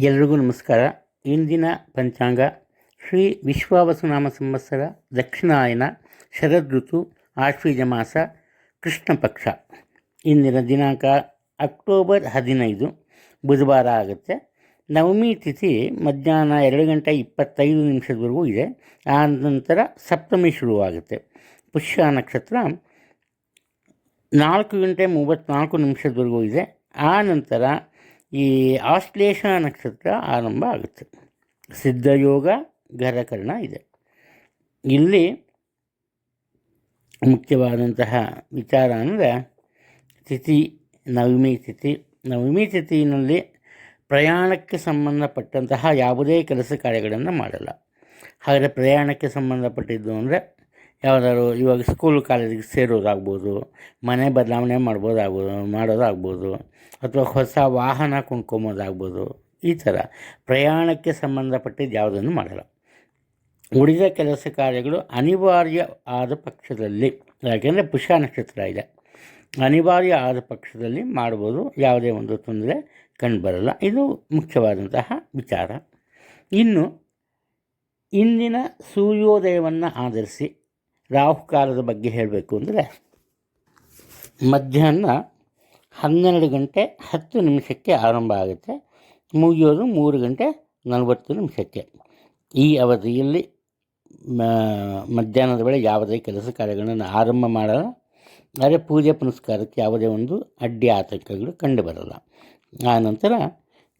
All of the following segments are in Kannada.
ಎಲ್ರಿಗೂ ನಮಸ್ಕಾರ. ಇಂದಿನ ಪಂಚಾಂಗ ಶ್ರೀ ವಿಶ್ವಾವಸುನಾಮ ಸಂವತ್ಸರ ದಕ್ಷಿಣಾಯನ ಶರದ್ ಋತು ಆಶ್ವೀಜ ಮಾಸ ಕೃಷ್ಣ ಪಕ್ಷ. ಇಂದಿನ ದಿನಾಂಕ ಅಕ್ಟೋಬರ್ ಹದಿನೈದು, ಬುಧವಾರ ಆಗುತ್ತೆ. ನವಮಿ ತಿಥಿ ಮಧ್ಯಾಹ್ನ ಎರಡು ಗಂಟೆ ಇಪ್ಪತ್ತೈದು ನಿಮಿಷದವರೆಗೂ ಇದೆ. ಆ ನಂತರ ಸಪ್ತಮಿ ಶುರುವಾಗುತ್ತೆ. ಪುಷ್ಯ ನಕ್ಷತ್ರ ನಾಲ್ಕು ಗಂಟೆ ಮೂವತ್ತ್ನಾಲ್ಕು ನಿಮಿಷದವರೆಗೂ ಇದೆ. ಆ ನಂತರ ಈ ಆಶ್ಲೇಷ ನಕ್ಷತ್ರ ಆರಂಭ ಆಗುತ್ತೆ. ಸಿದ್ಧಯೋಗ ಗರಕರ್ಣ ಇದೆ. ಇಲ್ಲಿ ಮುಖ್ಯವಾದಂತಹ ವಿಚಾರ ಅಂದರೆ ತಿಥಿ, ನವಮಿ ತಿಥಿ. ನವಮಿ ತಿಥಿನಲ್ಲಿ ಪ್ರಯಾಣಕ್ಕೆ ಸಂಬಂಧಪಟ್ಟಂತಹ ಯಾವುದೇ ಕೆಲಸ ಕಾರ್ಯಗಳನ್ನು ಮಾಡಲ್ಲ. ಹಾಗಾದರೆ ಪ್ರಯಾಣಕ್ಕೆ ಸಂಬಂಧಪಟ್ಟಿದ್ದು ಅಂದರೆ ಯಾವುದಾದ್ರು ಇವಾಗ ಸ್ಕೂಲ್ ಕಾಲೇಜಿಗೆ ಸೇರೋದಾಗ್ಬೋದು, ಮನೆ ಬದಲಾವಣೆ ಮಾಡ್ಬೋದಾಗ್ಬೋದು, ಮಾಡೋದಾಗ್ಬೋದು, ಅಥವಾ ಹೊಸ ವಾಹನ ಕೊಂಡ್ಕೊಂಬೋದಾಗ್ಬೋದು, ಈ ಥರ ಪ್ರಯಾಣಕ್ಕೆ ಸಂಬಂಧಪಟ್ಟಿದ್ದು ಯಾವುದನ್ನು ಮಾಡಲ್ಲ. ಉಳಿದ ಕೆಲಸ ಕಾರ್ಯಗಳು ಅನಿವಾರ್ಯ ಆದ ಪಕ್ಷದಲ್ಲಿ, ಯಾಕೆಂದರೆ ಪುಷ್ಯ ನಕ್ಷತ್ರ ಇದೆ. ಅನಿವಾರ್ಯ ಆದ ಪಕ್ಷದಲ್ಲಿ ಮಾಡ್ಬೋದು, ಯಾವುದೇ ಒಂದು ತೊಂದರೆ ಕಂಡುಬರಲ್ಲ. ಇದು ಮುಖ್ಯವಾದಂತಹ ವಿಚಾರ. ಇನ್ನು, ಇಂದಿನ ಸೂರ್ಯೋದಯವನ್ನು ಆಧರಿಸಿ ರಾಹುಕಾಲದ ಬಗ್ಗೆ ಹೇಳಬೇಕು ಅಂದರೆ ಮಧ್ಯಾಹ್ನ ಹನ್ನೆರಡು ಗಂಟೆ ಹತ್ತು ನಿಮಿಷಕ್ಕೆ ಆರಂಭ ಆಗುತ್ತೆ. ಮುಗಿಯೋದು ಮೂರು ಗಂಟೆ ನಲವತ್ತು ನಿಮಿಷಕ್ಕೆ. ಈ ಅವಧಿಯಲ್ಲಿ ಮಧ್ಯಾಹ್ನದ ವೇಳೆ ಯಾವುದೇ ಕೆಲಸ ಕಾರ್ಯಗಳನ್ನು ಆರಂಭ ಮಾಡಲ್ಲ. ಆದರೆ ಪೂಜೆ ಪುನಸ್ಕಾರಕ್ಕೆ ಯಾವುದೇ ಒಂದು ಅಡ್ಡಿ ಆತಂಕಗಳು ಕಂಡುಬರಲ್ಲ ಆ ನಂತರ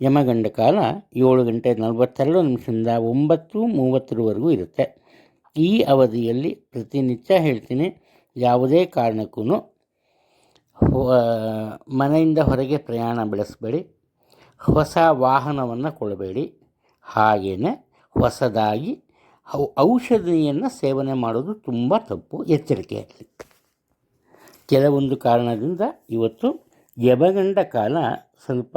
ಯಮಗಂಡ ಕಾಲ ಏಳು ಗಂಟೆ ನಲವತ್ತೆರಡು ನಿಮಿಷದಿಂದ ಒಂಬತ್ತು ಮೂವತ್ತರವರೆಗೂ ಇರುತ್ತೆ. ಈ ಅವಧಿಯಲ್ಲಿ ಪ್ರತಿನಿತ್ಯ ಹೇಳ್ತೀನಿ, ಯಾವುದೇ ಕಾರಣಕ್ಕೂ ಮನೆಯಿಂದ ಹೊರಗೆ ಪ್ರಯಾಣ ಬೆಳೆಸಬೇಡಿ. ಹೊಸ ವಾಹನವನ್ನು ಕೊಡಬೇಡಿ ಹಾಗೆಯೇ ಹೊಸದಾಗಿ ಔಷಧಿಯನ್ನು ಸೇವನೆ ಮಾಡೋದು ತುಂಬ ತಪ್ಪು ಎಚ್ಚರಿಕೆಯಲ್ಲಿ. ಕೆಲವೊಂದು ಕಾರಣದಿಂದ ಇವತ್ತು ಎಬಗಂಡ ಕಾಲ ಸ್ವಲ್ಪ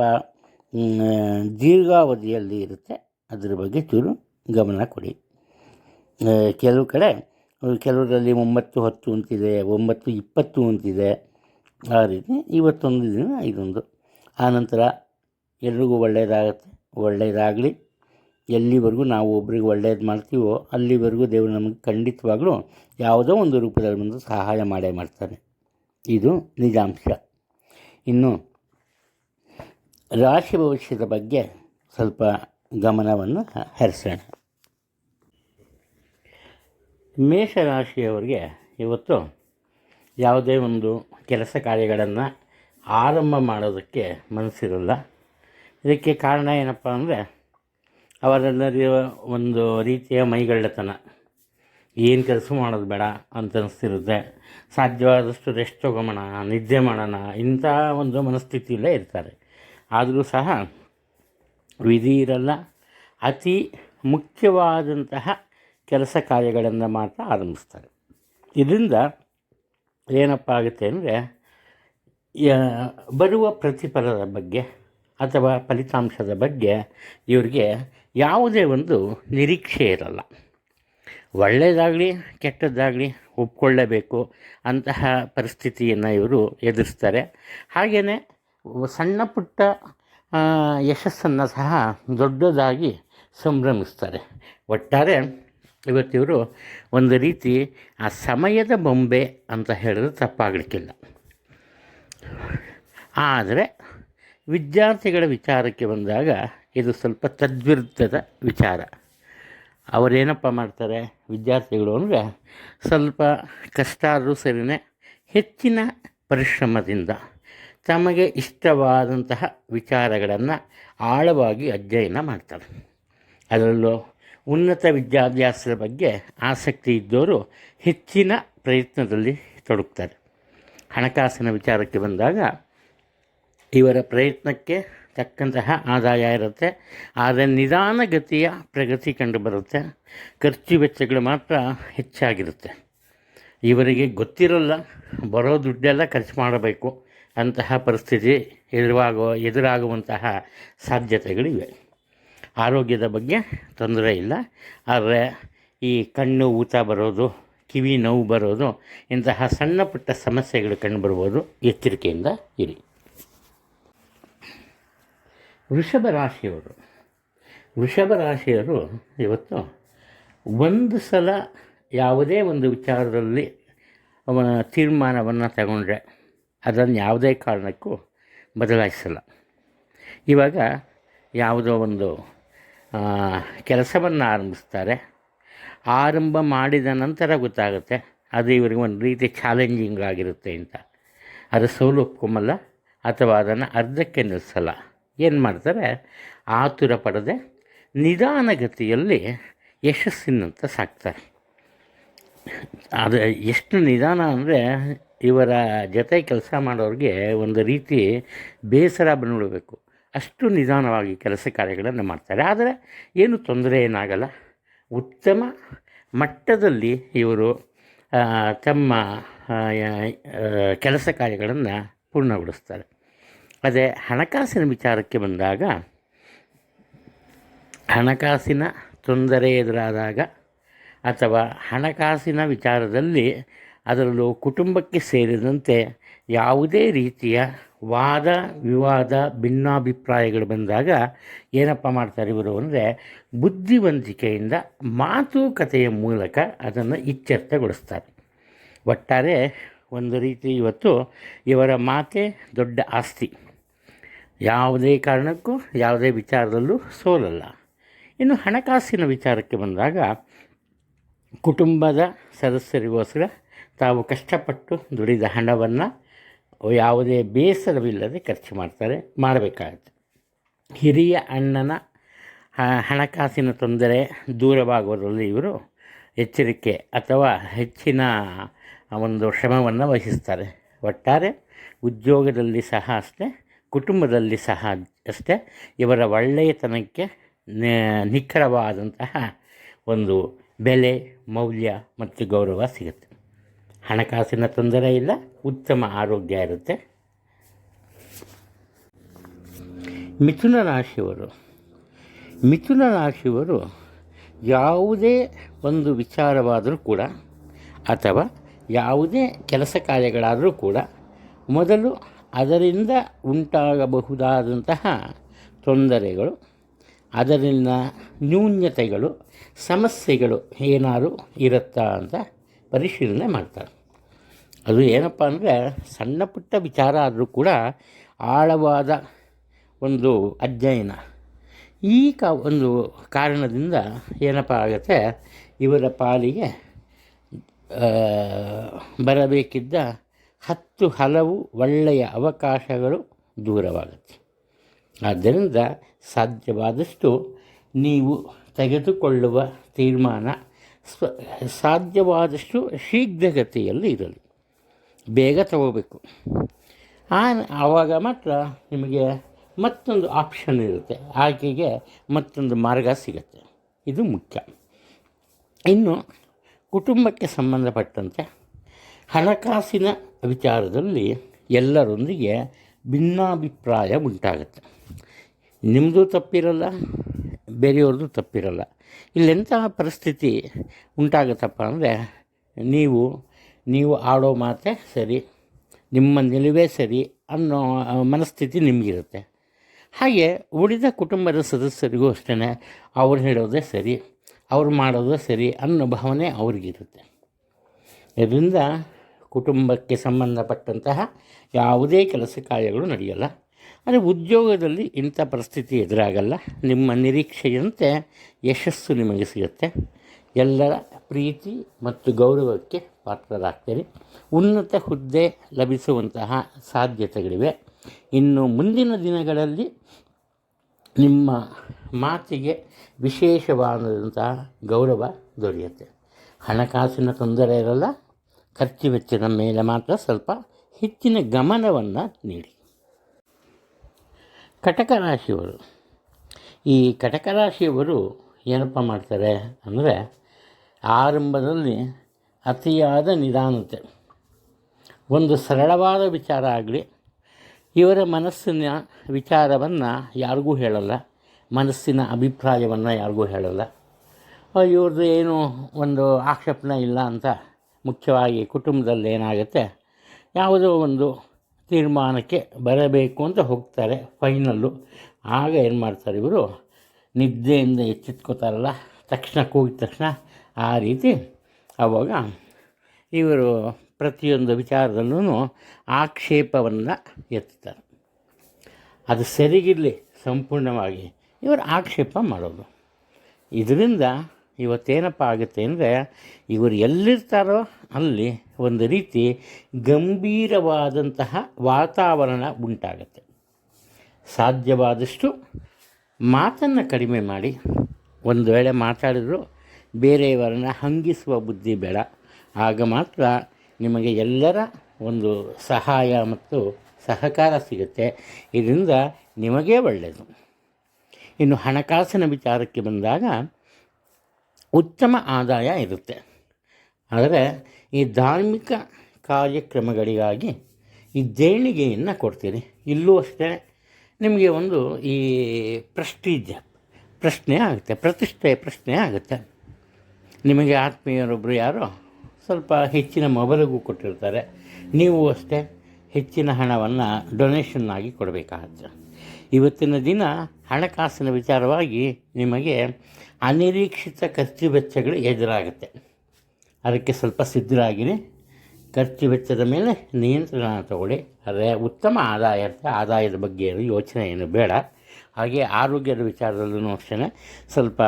ದೀರ್ಘಾವಧಿಯಲ್ಲಿ ಇರುತ್ತೆ. ಅದರ ಬಗ್ಗೆ ಚೂರು ಗಮನ ಕೊಡಿ. ಕೆಲವು ಕಡೆ ಕೆಲವರಲ್ಲಿ ಒಂಬತ್ತು ಹತ್ತು ಅಂತಿದೆ, ಒಂಬತ್ತು ಇಪ್ಪತ್ತು ಅಂತಿದೆ. ಆ ರೀತಿ ಇವತ್ತೊಂದು ದಿನ ಇದೊಂದು. ಆನಂತರ ಎಲ್ರಿಗೂ ಒಳ್ಳೆಯದಾಗತ್ತೆ ಒಳ್ಳೆಯದಾಗಲಿ ಎಲ್ಲಿವರೆಗೂ ನಾವು ಒಬ್ರಿಗೆ ಒಳ್ಳೆಯದು ಮಾಡ್ತೀವೋ, ಅಲ್ಲಿವರೆಗೂ ದೇವರು ನಮಗೆ ಖಂಡಿತವಾಗಲೂ ಯಾವುದೋ ಒಂದು ರೂಪದಲ್ಲಿ ಬಂದು ಸಹಾಯ ಮಾಡೇ ಮಾಡ್ತಾನೆ. ಇದು ನಿಜಾಂಶ. ಇನ್ನು ರಾಶಿ ಭವಿಷ್ಯದ ಬಗ್ಗೆ ಸ್ವಲ್ಪ ಗಮನವನ್ನು ಹರಿಸೋಣ. ಮೇಷರಾಶಿಯವರಿಗೆ ಇವತ್ತು ಯಾವುದೇ ಒಂದು ಕೆಲಸ ಕಾರ್ಯಗಳನ್ನು ಆರಂಭ ಮಾಡೋದಕ್ಕೆ ಮನಸ್ಸಿರಲ್ಲ. ಇದಕ್ಕೆ ಕಾರಣ ಏನಪ್ಪ ಅಂದರೆ ಅವರೆಲ್ಲರಿಗೂ ಒಂದು ರೀತಿಯ ಮೈಗಳ್ಳತನ. ಏನು ಕೆಲಸ ಮಾಡೋದು ಬೇಡ ಅಂತ ಅನಿಸ್ತಿರುತ್ತೆ. ಸಾಧ್ಯವಾದಷ್ಟು ರೆಸ್ಟ್ ತೊಗೊಂಬೋಣ, ನಿದ್ದೆ ಮಾಡೋಣ, ಇಂಥ ಒಂದು ಮನಸ್ಥಿತಿಯಲ್ಲೇ ಇರ್ತಾರೆ. ಆದರೂ ಸಹ ವಿಧಿ ಇರಲ್ಲ. ಅತಿ ಮುಖ್ಯವಾದಂತಹ ಕೆಲಸ ಕಾರ್ಯಗಳನ್ನು ಮಾತ್ರ ಆರಂಭಿಸ್ತಾರೆ. ಇದರಿಂದ ಏನಪ್ಪ ಆಗುತ್ತೆ ಅಂದರೆ ಬರುವ ಪ್ರತಿಫಲದ ಬಗ್ಗೆ ಅಥವಾ ಫಲಿತಾಂಶದ ಬಗ್ಗೆ ಇವರಿಗೆ ಯಾವುದೇ ಒಂದು ನಿರೀಕ್ಷೆ ಇರಲ್ಲ. ಒಳ್ಳೆಯದಾಗಲಿ ಕೆಟ್ಟದ್ದಾಗಲಿ ಒಪ್ಕೊಳ್ಳೇಬೇಕು ಅಂತಹ ಪರಿಸ್ಥಿತಿಯನ್ನು ಇವರು ಎದುರಿಸ್ತಾರೆ. ಹಾಗೆಯೇ ಸಣ್ಣ ಪುಟ್ಟ ಯಶಸ್ಸನ್ನು ಸಹ ದೊಡ್ಡದಾಗಿ ಸಂಭ್ರಮಿಸ್ತಾರೆ. ಒಟ್ಟಾರೆ ಇವತ್ತಿವರು ಒಂದು ರೀತಿ ಆ ಸಮಯದ ಬೊಂಬೆ ಅಂತ ಹೇಳಿದ್ರೆ ತಪ್ಪಾಗಲಿಕ್ಕಿಲ್ಲ. ಆದರೆ ವಿದ್ಯಾರ್ಥಿಗಳ ವಿಚಾರಕ್ಕೆ ಬಂದಾಗ ಇದು ಸ್ವಲ್ಪ ತದ್ವಿರುದ್ಧದ ವಿಚಾರ. ಅವರೇನಪ್ಪ ಮಾಡ್ತಾರೆ? ವಿದ್ಯಾರ್ಥಿಗಳು ಅಂದರೆ ಸ್ವಲ್ಪ ಕಷ್ಟ ಆದರೂ ಸರಿನೇ ಹೆಚ್ಚಿನ ಪರಿಶ್ರಮದಿಂದ ತಮಗೆ ಇಷ್ಟವಾದಂತಹ ವಿಚಾರಗಳನ್ನು ಆಳವಾಗಿ ಅಧ್ಯಯನ ಮಾಡ್ತಾರೆ. ಅದರಲ್ಲೂ ಉನ್ನತ ವಿದ್ಯಾಭ್ಯಾಸದ ಬಗ್ಗೆ ಆಸಕ್ತಿ ಇದ್ದವರು ಹೆಚ್ಚಿನ ಪ್ರಯತ್ನದಲ್ಲಿ ತೊಡಗ್ತಾರೆ. ಹಣಕಾಸಿನ ವಿಚಾರಕ್ಕೆ ಬಂದಾಗ ಇವರ ಪ್ರಯತ್ನಕ್ಕೆ ತಕ್ಕಂತಹ ಆದಾಯ ಇರುತ್ತೆ. ಆದರೆ ನಿಧಾನಗತಿಯ ಪ್ರಗತಿ ಕಂಡುಬರುತ್ತೆ ಖರ್ಚು ವೆಚ್ಚಗಳು ಮಾತ್ರ ಹೆಚ್ಚಾಗಿರುತ್ತೆ. ಇವರಿಗೆ ಗೊತ್ತಿರಲ್ಲ, ಬರೋ ದುಡ್ಡೆಲ್ಲ ಖರ್ಚು ಮಾಡಬೇಕು ಅಂತಹ ಪರಿಸ್ಥಿತಿ ಎದುರಾಗುವ, ಎದುರಾಗುವಂತಹ ಸಾಧ್ಯತೆಗಳಿವೆ. ಆರೋಗ್ಯದ ಬಗ್ಗೆ ತೊಂದರೆ ಇಲ್ಲ. ಆದರೆ ಈ ಕಣ್ಣು ಊತ ಬರೋದು, ಕಿವಿ ನೋವು ಬರೋದು, ಇಂತಹ ಸಣ್ಣ ಪುಟ್ಟ ಸಮಸ್ಯೆಗಳು ಕಂಡುಬರ್ಬೋದು. ಎಚ್ಚರಿಕೆಯಿಂದ ಇರಿ. ವೃಷಭ ರಾಶಿಯವರು. ವೃಷಭ ರಾಶಿಯವರು ಇವತ್ತು ಒಂದು ಸಲ ಯಾವುದೇ ಒಂದು ವಿಚಾರದಲ್ಲಿ ಅವನ ತೀರ್ಮಾನವನ್ನು ತಗೊಂಡ್ರೆ ಅದನ್ನು ಯಾವುದೇ ಕಾರಣಕ್ಕೂ ಬದಲಾಯಿಸಲ್ಲ. ಇವಾಗ ಯಾವುದೋ ಒಂದು ಕೆಲಸವನ್ನು ಆರಂಭಿಸ್ತಾರೆ. ಆರಂಭ ಮಾಡಿದ ನಂತರ ಗೊತ್ತಾಗುತ್ತೆ ಅದು ಇವರಿಗೆ ಒಂದು ರೀತಿ ಚಾಲೆಂಜಿಂಗ್ ಆಗಿರುತ್ತೆ ಅಂತ. ಅದು ಸೋಲು ಒಪ್ಕೊಂಬಲ್ಲ ಅಥವಾ ಅದನ್ನು ಅರ್ಧಕ್ಕೆ ನಿಲ್ಲಿಸಲ್ಲ ಏನು ಮಾಡ್ತಾರೆ? ಆತುರ ಪಡದೆ ನಿಧಾನಗತಿಯಲ್ಲಿ ಯಶಸ್ಸಿನಂತ ಸಾಕ್ತಾರೆ. ಅದು ಎಷ್ಟು ನಿಧಾನ ಅಂದರೆ ಇವರ ಜೊತೆ ಕೆಲಸ ಮಾಡೋರಿಗೆ ಒಂದು ರೀತಿ ಬೇಸರ ಬಂದ್ಬಿಡಬೇಕು. ಅಷ್ಟು ನಿಧಾನವಾಗಿ ಕೆಲಸ ಕಾರ್ಯಗಳನ್ನು ಮಾಡ್ತಾರೆ. ಆದರೆ ಏನು ತೊಂದರೆ ಏನಾಗಲ್ಲ. ಉತ್ತಮ ಮಟ್ಟದಲ್ಲಿ ಇವರು ತಮ್ಮ ಕೆಲಸ ಕಾರ್ಯಗಳನ್ನು ಪೂರ್ಣಗೊಳಿಸ್ತಾರೆ. ಅದೇ ಹಣಕಾಸಿನ ವಿಚಾರಕ್ಕೆ ಬಂದಾಗ, ಹಣಕಾಸಿನ ತೊಂದರೆ ಎದುರಾದಾಗ ಅಥವಾ ಹಣಕಾಸಿನ ವಿಚಾರದಲ್ಲಿ ಅದರಲ್ಲೂ ಕುಟುಂಬಕ್ಕೆ ಸೇರಿದಂತೆ ಯಾವುದೇ ರೀತಿಯ ವಾದ, ವಿವಾದ, ಭಿನ್ನಾಭಿಪ್ರಾಯಗಳು ಬಂದಾಗ ಏನಪ್ಪ ಮಾಡ್ತಾರೆ ಇವರು ಅಂದರೆ ಬುದ್ಧಿವಂತಿಕೆಯಿಂದ ಮಾತುಕತೆಯ ಮೂಲಕ ಅದನ್ನು ಇತ್ಯರ್ಥಗೊಳಿಸ್ತಾರೆ. ಒಟ್ಟಾರೆ ಒಂದು ರೀತಿ ಇವತ್ತು ಇವರ ಮಾತೇ ದೊಡ್ಡ ಆಸ್ತಿ. ಯಾವುದೇ ಕಾರಣಕ್ಕೂ, ಯಾವುದೇ ವಿಚಾರದಲ್ಲೂ ಸೋಲಲ್ಲ. ಇನ್ನು ಹಣಕಾಸಿನ ವಿಚಾರಕ್ಕೆ ಬಂದಾಗ ಕುಟುಂಬದ ಸದಸ್ಯರಿಗೋಸ್ಕರ ತಾವು ಕಷ್ಟಪಟ್ಟು ದುಡಿದ ಹಣವನ್ನು ಯಾವುದೇ ಬೇಸರವಿಲ್ಲದೆ ಖರ್ಚು ಮಾಡ್ತಾರೆ, ಮಾಡಬೇಕಾಗುತ್ತೆ. ಹಿರಿಯ ಅಣ್ಣನ ಹಣಕಾಸಿನ ತೊಂದರೆ ದೂರವಾಗುವುದರಲ್ಲಿ ಇವರು ಎಚ್ಚರಿಕೆ ಅಥವಾ ಹೆಚ್ಚಿನ ಒಂದು ಶ್ರಮವನ್ನು ವಹಿಸ್ತಾರೆ. ಒಟ್ಟಾರೆ ಉದ್ಯೋಗದಲ್ಲಿ ಸಹ ಅಷ್ಟೇ, ಕುಟುಂಬದಲ್ಲಿ ಸಹ ಅಷ್ಟೇ ಇವರ ಒಳ್ಳೆಯತನಕ್ಕೆ ನಿಖರವಾದಂತಹ ಒಂದು ಬೆಲೆ, ಮೌಲ್ಯ ಮತ್ತು ಗೌರವ ಸಿಗುತ್ತೆ. ಹಣಕಾಸಿನ ತೊಂದರೆ ಇಲ್ಲ, ಉತ್ತಮ ಆರೋಗ್ಯ ಇರುತ್ತೆ. ಮಿಥುನ ರಾಶಿಯವರು ಮಿಥುನ ರಾಶಿಯವರು ಯಾವುದೇ ಒಂದು ವಿಚಾರವಾದರೂ ಕೂಡ ಅಥವಾ ಯಾವುದೇ ಕೆಲಸ ಕಾರ್ಯಗಳಾದರೂ ಕೂಡ ಮೊದಲು ಅದರಿಂದ ಉಂಟಾಗಬಹುದಾದಂತಹ ತೊಂದರೆಗಳು, ಅದರಿಂದ ನ್ಯೂನ್ಯತೆಗಳು, ಸಮಸ್ಯೆಗಳು ಏನಾದರೂ ಇರುತ್ತಾ ಅಂತ ಪರಿಶೀಲನೆ ಮಾಡ್ತಾರೆ. ಅದು ಏನಪ್ಪ ಅಂದರೆ ಸಣ್ಣ ಪುಟ್ಟ ವಿಚಾರ ಆದರೂ ಕೂಡ ಆಳವಾದ ಒಂದು ಅಧ್ಯಯನ. ಈ ಕ ಒಂದು ಕಾರಣದಿಂದ ಏನಪ್ಪ ಆಗುತ್ತೆ, ಇವರ ಪಾಲಿಗೆ ಬರಬೇಕಿದ್ದ ಹತ್ತು ಹಲವು ಒಳ್ಳೆಯ ಅವಕಾಶಗಳು ದೂರವಾಗುತ್ತೆ. ಆದ್ದರಿಂದ ಸಾಧ್ಯವಾದಷ್ಟು ನೀವು ತೆಗೆದುಕೊಳ್ಳುವ ತೀರ್ಮಾನ ಸ್ವ ಸಾಧ್ಯವಾದಷ್ಟು ಶೀಘ್ರಗತಿಯಲ್ಲಿ ಇರಲಿ. ಬೇಗ ತಗೋಬೇಕು. ಆ, ಆವಾಗ ಮಾತ್ರ ನಿಮಗೆ ಮತ್ತೊಂದು ಆಪ್ಷನ್ ಇರುತ್ತೆ. ಆಕೆಗೆ ಮತ್ತೊಂದು ಮಾರ್ಗ ಸಿಗುತ್ತೆ. ಇದು ಮುಖ್ಯ. ಇನ್ನು ಕುಟುಂಬಕ್ಕೆ ಸಂಬಂಧಪಟ್ಟಂತೆ ಹಣಕಾಸಿನ ವಿಚಾರದಲ್ಲಿ ಎಲ್ಲರೊಂದಿಗೆ ಭಿನ್ನಾಭಿಪ್ರಾಯ ಉಂಟಾಗುತ್ತೆ. ನಿಮ್ಮದು ತಪ್ಪಿರಲ್ಲ, ಬೇರೆಯವ್ರದ್ದು ತಪ್ಪಿರಲ್ಲ. ಇಲ್ಲೆಂತಹ ಪರಿಸ್ಥಿತಿ ಉಂಟಾಗುತ್ತಪ್ಪ ಅಂದರೆ ನೀವು ನೀವು ಆಡೋ ಮಾತೇ ಸರಿ, ನಿಮ್ಮ ನಿಲುವೇ ಸರಿ ಅನ್ನೋ ಮನಸ್ಥಿತಿ ನಿಮಗಿರುತ್ತೆ. ಹಾಗೆ ಉಳಿದ ಕುಟುಂಬದ ಸದಸ್ಯರಿಗೂ ಅಷ್ಟೇ ಅವ್ರು ಹೇಳೋದೇ ಸರಿ, ಅವ್ರು ಮಾಡೋದೇ ಸರಿ ಅನ್ನೋ ಭಾವನೆ ಅವ್ರಿಗಿರುತ್ತೆ. ಇದರಿಂದ ಕುಟುಂಬಕ್ಕೆ ಸಂಬಂಧಪಟ್ಟಂತಹ ಯಾವುದೇ ಕೆಲಸ ಕಾರ್ಯಗಳು ನಡೆಯಲ್ಲ. ಆದರೆ ಉದ್ಯೋಗದಲ್ಲಿ ಇಂಥ ಪರಿಸ್ಥಿತಿ ಎದುರಾಗಲ್ಲ. ನಿಮ್ಮ ನಿರೀಕ್ಷೆಯಂತೆ ಯಶಸ್ಸು ನಿಮಗೆ ಸಿಗುತ್ತೆ. ಎಲ್ಲರ ಪ್ರೀತಿ ಮತ್ತು ಗೌರವಕ್ಕೆ ಪಾತ್ರರಾಗ್ತೀರಿ. ಉನ್ನತ ಹುದ್ದೆ ಲಭಿಸುವಂತಹ ಸಾಧ್ಯತೆಗಳಿವೆ. ಇನ್ನು ಮುಂದಿನ ದಿನಗಳಲ್ಲಿ ನಿಮ್ಮ ಮಾತಿಗೆ ವಿಶೇಷವಾದಂತಹ ಗೌರವ ದೊರೆಯುತ್ತೆ. ಹಣಕಾಸಿನ ತೊಂದರೆ ಇರಲ್ಲ. ಖರ್ಚು ವೆಚ್ಚದ ಮೇಲೆ ಮಾತ್ರ ಸ್ವಲ್ಪ ಹೆಚ್ಚಿನ ಗಮನವನ್ನು ನೀಡಿ. ಕಟಕ ರಾಶಿಯವರು ಈ ಕಟಕ ರಾಶಿಯವರು ಏನಪ್ಪ ಮಾಡ್ತಾರೆ ಅಂದರೆ ಆರಂಭದಲ್ಲಿ ಅತಿಯಾದ ನಿಧಾನತೆ. ಒಂದು ಸರಳವಾದ ವಿಚಾರ ಆಗಲಿ, ಇವರ ಮನಸ್ಸಿನ ವಿಚಾರವನ್ನು ಯಾರಿಗೂ ಹೇಳಲ್ಲ, ಮನಸ್ಸಿನ ಅಭಿಪ್ರಾಯವನ್ನು ಯಾರಿಗೂ ಹೇಳಲ್ಲ. ಇವ್ರದ್ದು ಏನು ಒಂದು ಆಕ್ಷೇಪಣೆ ಇಲ್ಲ ಅಂತ ಮುಖ್ಯವಾಗಿ ಕುಟುಂಬದಲ್ಲಿ ಏನಾಗುತ್ತೆ, ಯಾವುದೋ ಒಂದು ತೀರ್ಮಾನಕ್ಕೆ ಬರಬೇಕು ಅಂತ ಹೋಗ್ತಾರೆ ಫೈನಲ್ಲು. ಆಗ ಏನು ಮಾಡ್ತಾರೆ ಇವರು? ನಿದ್ದೆಯಿಂದ ಎಚ್ಚೆತ್ಕೋತಾರಲ್ಲ, ತಕ್ಷಣ ಕೂಗಿದ ತಕ್ಷಣ ಆ ರೀತಿ ಆವಾಗ ಇವರು ಪ್ರತಿಯೊಂದು ವಿಚಾರದಲ್ಲೂ ಆಕ್ಷೇಪವನ್ನು ಎತ್ತುತ್ತಾರೆ ಅದು ಸರಿಗಿರಲಿ, ಸಂಪೂರ್ಣವಾಗಿ ಇವರು ಆಕ್ಷೇಪ ಮಾಡೋದು. ಇದರಿಂದ ಇವತ್ತೇನಪ್ಪ ಆಗುತ್ತೆ ಅಂದರೆ ಇವರು ಎಲ್ಲಿರ್ತಾರೋ ಅಲ್ಲಿ ಒಂದು ರೀತಿ ಗಂಭೀರವಾದಂತಹ ವಾತಾವರಣ ಉಂಟಾಗುತ್ತೆ. ಸಾಧ್ಯವಾದಷ್ಟು ಮಾತನ್ನು ಕಡಿಮೆ ಮಾಡಿ. ಒಂದು ವೇಳೆ ಮಾತಾಡಿದ್ರು ಬೇರೆಯವರನ್ನ ಹಂಗಿಸುವ ಬುದ್ಧಿ ಬೇಡ. ಆಗ ಮಾತ್ರ ನಿಮಗೆ ಎಲ್ಲರ ಒಂದು ಸಹಾಯ ಮತ್ತು ಸಹಕಾರ ಸಿಗುತ್ತೆ. ಇದರಿಂದ ನಿಮಗೇ ಒಳ್ಳೆಯದು ಇನ್ನು ಹಣಕಾಸಿನ ವಿಚಾರಕ್ಕೆ ಬಂದಾಗ ಉತ್ತಮ ಆದಾಯ ಇರುತ್ತೆ. ಆದರೆ ಈ ಧಾರ್ಮಿಕ ಕಾರ್ಯಕ್ರಮಗಳಿಗಾಗಿ ಈ ದೇಣಿಗೆಯನ್ನು ಕೊಡ್ತೀರಿ. ಇಲ್ಲೂ ಅಷ್ಟೇ ನಿಮಗೆ ಒಂದು ಈ ಪ್ರೆಸ್ಟೀಜ್, ಪ್ರಶ್ನೆ ಆಗುತ್ತೆ, ಪ್ರತಿಷ್ಠೆ ಪ್ರಶ್ನೆ ಆಗುತ್ತೆ. ನಿಮಗೆ ಆತ್ಮೀಯರೊಬ್ಬರು ಯಾರೋ ಸ್ವಲ್ಪ ಹೆಚ್ಚಿನ ಮೊಬಲಿಗೂ ಕೊಟ್ಟಿರ್ತಾರೆ. ನೀವು ಅಷ್ಟೇ ಹೆಚ್ಚಿನ ಹಣವನ್ನು ಡೊನೇಷನ್ ಆಗಿ ಕೊಡಬೇಕಾಗತ್ತೆ. ಇವತ್ತಿನ ದಿನ ಹಣಕಾಸಿನ ವಿಚಾರವಾಗಿ ನಿಮಗೆ ಅನಿರೀಕ್ಷಿತ ಖರ್ಚು ವೆಚ್ಚಗಳು ಎದುರಾಗುತ್ತೆ. ಅದಕ್ಕೆ ಸ್ವಲ್ಪ ಸಿದ್ಧರಾಗಿರಿ. ಖರ್ಚು ವೆಚ್ಚದ ಮೇಲೆ ನಿಯಂತ್ರಣ ತಗೊಳ್ಳಿ. ಆದರೆ ಉತ್ತಮ ಆದಾಯ ಆದಾಯದ ಬಗ್ಗೆ ಏನು ಯೋಚನೆ ಏನು ಬೇಡ. ಹಾಗೆ ಆರೋಗ್ಯದ ವಿಚಾರದಲ್ಲೂ ಅಷ್ಟೇ ಸ್ವಲ್ಪ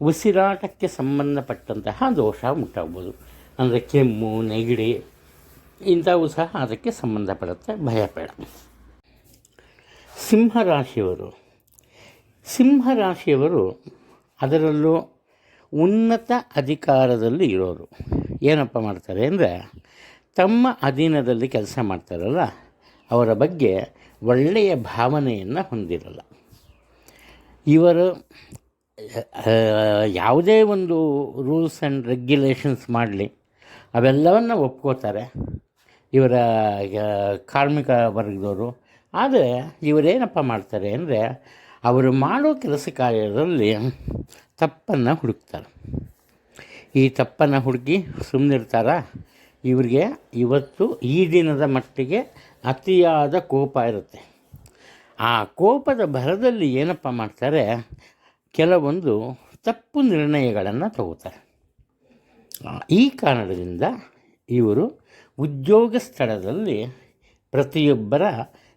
ಉಸಿರಾಟಕ್ಕೆ ಸಂಬಂಧಪಟ್ಟಂತಹ ದೋಷ ಉಂಟಾಗ್ಬೋದು. ಅಂದರೆ ಕೆಮ್ಮು, ನೆಗಡಿ ಇಂಥವು ಸಹ ಅದಕ್ಕೆ ಸಂಬಂಧಪಡುತ್ತೆ. ಭಯಬೇಡ ಸಿಂಹರಾಶಿಯವರು. ಸಿಂಹರಾಶಿಯವರು ಅದರಲ್ಲೂ ಉನ್ನತ ಅಧಿಕಾರದಲ್ಲಿ ಇರೋರು. ಏನಪ್ಪ ಮಾಡ್ತಾರೆ ಅಂದರೆ ತಮ್ಮ ಅಧೀನದಲ್ಲಿ ಕೆಲಸ ಮಾಡ್ತಾರಲ್ಲ, ಅವರ ಬಗ್ಗೆ ಒಳ್ಳೆಯ ಭಾವನೆಯನ್ನು ಹೊಂದಿರಲ್ಲ. ಇವರು ಯಾವುದೇ ಒಂದು ರೂಲ್ಸ್ ಆ್ಯಂಡ್ ರೆಗ್ಯುಲೇಷನ್ಸ್ ಮಾಡಲಿ, ಅವೆಲ್ಲವನ್ನು ಒಪ್ಕೋತಾರೆ. ಇವರ ಕಾರ್ಮಿಕ ವರ್ಗದವರು ಆದರೆ ಇವರೇನಪ್ಪ ಮಾಡ್ತಾರೆ ಅಂದರೆ ಅವರು ಮಾಡೋ ಕೆಲಸ ಕಾರ್ಯದಲ್ಲಿ ತಪ್ಪನ್ನು ಹುಡುಕ್ತಾರೆ. ಈ ತಪ್ಪನ್ನು ಹುಡುಕಿ ಸುಮ್ಮನಿರ್ತಾರ ಇವರಿಗೆ ಇವತ್ತು ಈ ದಿನದ ಮಟ್ಟಿಗೆ ಅತಿಯಾದ ಕೋಪ ಇರುತ್ತೆ. ಆ ಕೋಪದ ಭರದಲ್ಲಿ ಏನಪ್ಪ ಮಾಡ್ತಾರೆ? ಕೆಲವೊಂದು ತಪ್ಪು ನಿರ್ಣಯಗಳನ್ನು ತಗೋತಾರೆ. ಈ ಕಾರಣದಿಂದ ಇವರು ಉದ್ಯೋಗ ಸ್ಥಳದಲ್ಲಿ ಪ್ರತಿಯೊಬ್ಬರ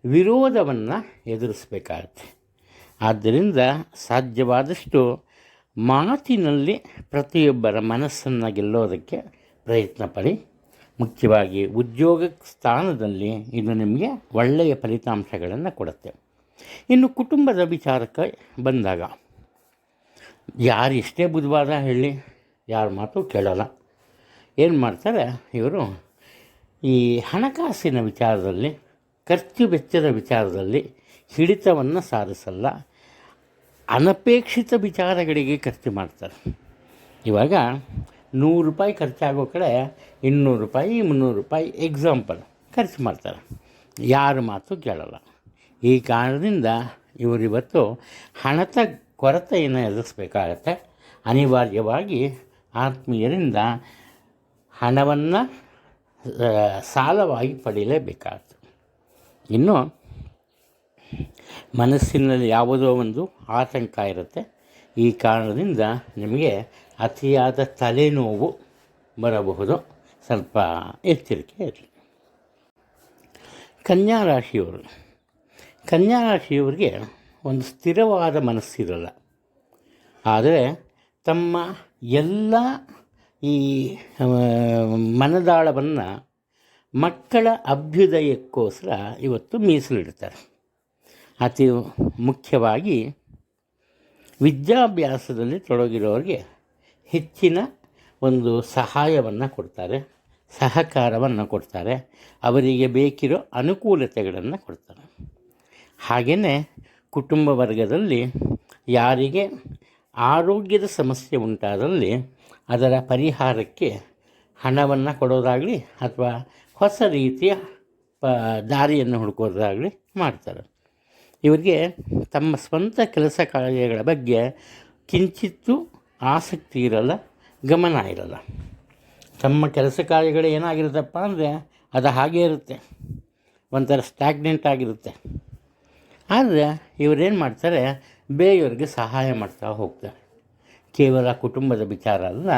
ವಿರೋಧವನ್ನು ಎದುರಿಸಬೇಕಾಗತ್ತೆ. ಆದ್ದರಿಂದ ಸಾಧ್ಯವಾದಷ್ಟು ಮಾತಿನಲ್ಲಿ ಪ್ರತಿಯೊಬ್ಬರ ಮನಸ್ಸನ್ನು ಗೆಲ್ಲೋದಕ್ಕೆ ಪ್ರಯತ್ನ ಪಡಿ. ಮುಖ್ಯವಾಗಿ ಉದ್ಯೋಗ ಸ್ಥಾನದಲ್ಲಿ ಇದು ನಿಮಗೆ ಒಳ್ಳೆಯ ಫಲಿತಾಂಶಗಳನ್ನು ಕೊಡುತ್ತೆ. ಇನ್ನು ಕುಟುಂಬದ ವಿಚಾರಕ್ಕೆ ಬಂದಾಗ, ಯಾರು ಎಷ್ಟೇ ಬುಧವಾರ ಹೇಳಿ, ಯಾರ ಮಾತು ಕೇಳೋಲ್ಲ. ಏನು ಮಾಡ್ತಾರೆ, ಇವರು ಈ ಹಣಕಾಸಿನ ವಿಚಾರದಲ್ಲಿ ಖರ್ಚು ವೆಚ್ಚದ ವಿಚಾರದಲ್ಲಿ ಹಿಡಿತವನ್ನು ಸಾಧಿಸಲ್ಲ. ಅನಪೇಕ್ಷಿತ ವಿಚಾರಗಳಿಗೆ ಖರ್ಚು ಮಾಡ್ತಾರೆ. ಇವಾಗ ನೂರು ರೂಪಾಯಿ ಖರ್ಚಾಗೋ ಕಡೆ ಇನ್ನೂರು ರೂಪಾಯಿ, ಮುನ್ನೂರು ರೂಪಾಯಿ ಎಕ್ಸಾಂಪಲ್ ಖರ್ಚು ಮಾಡ್ತಾರೆ. ಯಾರ ಮಾತು ಕೇಳಲ್ಲ. ಈ ಕಾರಣದಿಂದ ಇವರಿವತ್ತು ಹಣದ ಕೊರತೆಯನ್ನು ಎದುರಿಸಬೇಕಾಗತ್ತೆ. ಅನಿವಾರ್ಯವಾಗಿ ಆತ್ಮೀಯರಿಂದ ಹಣವನ್ನು ಸಾಲವಾಗಿ ಪಡೆಯಲೇಬೇಕಾಗುತ್ತೆ ಇನ್ನು ಮನಸ್ಸಿನಲ್ಲಿ ಯಾವುದೋ ಒಂದು ಆತಂಕ ಇರುತ್ತೆ, ಈ ಕಾರಣದಿಂದ ನಿಮಗೆ ಅತಿಯಾದ ತಲೆನೋವು ಬರಬಹುದು. ಸ್ವಲ್ಪ ಎಚ್ಚರಿಕೆ ಇರಲಿ. ಕನ್ಯಾ ರಾಶಿಯವರು. ಕನ್ಯಾ ರಾಶಿಯವರಿಗೆ ಒಂದು ಸ್ಥಿರವಾದ ಮನಸ್ಸಿರಲ್ಲ. ಆದರೆ ತಮ್ಮ ಎಲ್ಲ ಈ ಮನದಾಳವನ್ನು ಮಕ್ಕಳ ಅಭ್ಯುದಯಕ್ಕೋಸ್ಕರ ಇವತ್ತು ಮೀಸಲಿಡ್ತಾರೆ. ಅತಿ ಮುಖ್ಯವಾಗಿ ವಿದ್ಯಾಭ್ಯಾಸದಲ್ಲಿ ತೊಡಗಿರೋರಿಗೆ ಹೆಚ್ಚಿನ ಒಂದು ಸಹಾಯವನ್ನು ಕೊಡ್ತಾರೆ, ಸಹಕಾರವನ್ನು ಕೊಡ್ತಾರೆ, ಅವರಿಗೆ ಬೇಕಿರೋ ಅನುಕೂಲತೆಗಳನ್ನು ಕೊಡ್ತಾರೆ. ಹಾಗೆಯೇ ಕುಟುಂಬ ವರ್ಗದಲ್ಲಿ ಯಾರಿಗೆ ಆರೋಗ್ಯದ ಸಮಸ್ಯೆ ಉಂಟಾದಲ್ಲಿ ಅದರ ಪರಿಹಾರಕ್ಕೆ ಹಣವನ್ನು ಕೊಡೋದಾಗಲಿ ಅಥವಾ ಹೊಸ ರೀತಿಯ, ಪ, ದಾರಿಯನ್ನು ಹುಡುಕೋದಾಗಲಿ ಮಾಡ್ತಾರೆ. ಇವರಿಗೆ ತಮ್ಮ ಸ್ವಂತ ಕೆಲಸ ಕಾರ್ಯಗಳ ಬಗ್ಗೆ ಕಿಂಚಿತ್ತೂ ಆಸಕ್ತಿ ಇರಲ್ಲ, ಗಮನ ಇರಲ್ಲ. ತಮ್ಮ ಕೆಲಸ ಕಾರ್ಯಗಳು ಏನಾಗಿರುತ್ತಪ್ಪ ಅಂದರೆ ಅದು ಹಾಗೇ ಇರುತ್ತೆ, ಒಂಥರ ಸ್ಟ್ಯಾಗ್ನೆಂಟ್ ಆಗಿರುತ್ತೆ. ಆದರೆ ಇವರೇನು ಮಾಡ್ತಾರೆ, ಬೇರೆಯವ್ರಿಗೆ ಸಹಾಯ ಮಾಡ್ತಾ ಹೋಗ್ತಾರೆ. ಕೇವಲ ಕುಟುಂಬದ ವಿಚಾರ ಅಲ್ಲ,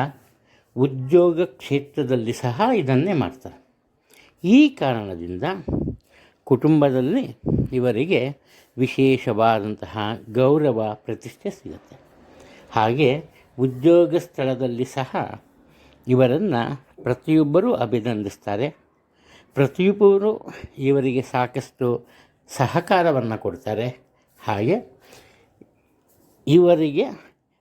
ಉದ್ಯೋಗ ಕ್ಷೇತ್ರದಲ್ಲಿ ಸಹ ಇದನ್ನೇ ಮಾಡ್ತಾರೆ. ಈ ಕಾರಣದಿಂದ ಕುಟುಂಬದಲ್ಲಿ ಇವರಿಗೆ ವಿಶೇಷವಾದಂತಹ ಗೌರವ, ಪ್ರತಿಷ್ಠೆ ಸಿಗುತ್ತೆ. ಹಾಗೆ ಉದ್ಯೋಗ ಸ್ಥಳದಲ್ಲಿ ಸಹ ಇವರನ್ನು ಪ್ರತಿಯೊಬ್ಬರೂ ಅಭಿನಂದಿಸ್ತಾರೆ. ಪ್ರತಿಯೊಬ್ಬರು ಇವರಿಗೆ ಸಾಕಷ್ಟು ಸಹಕಾರವನ್ನು ಕೊಡ್ತಾರೆ. ಹಾಗೆ ಇವರಿಗೆ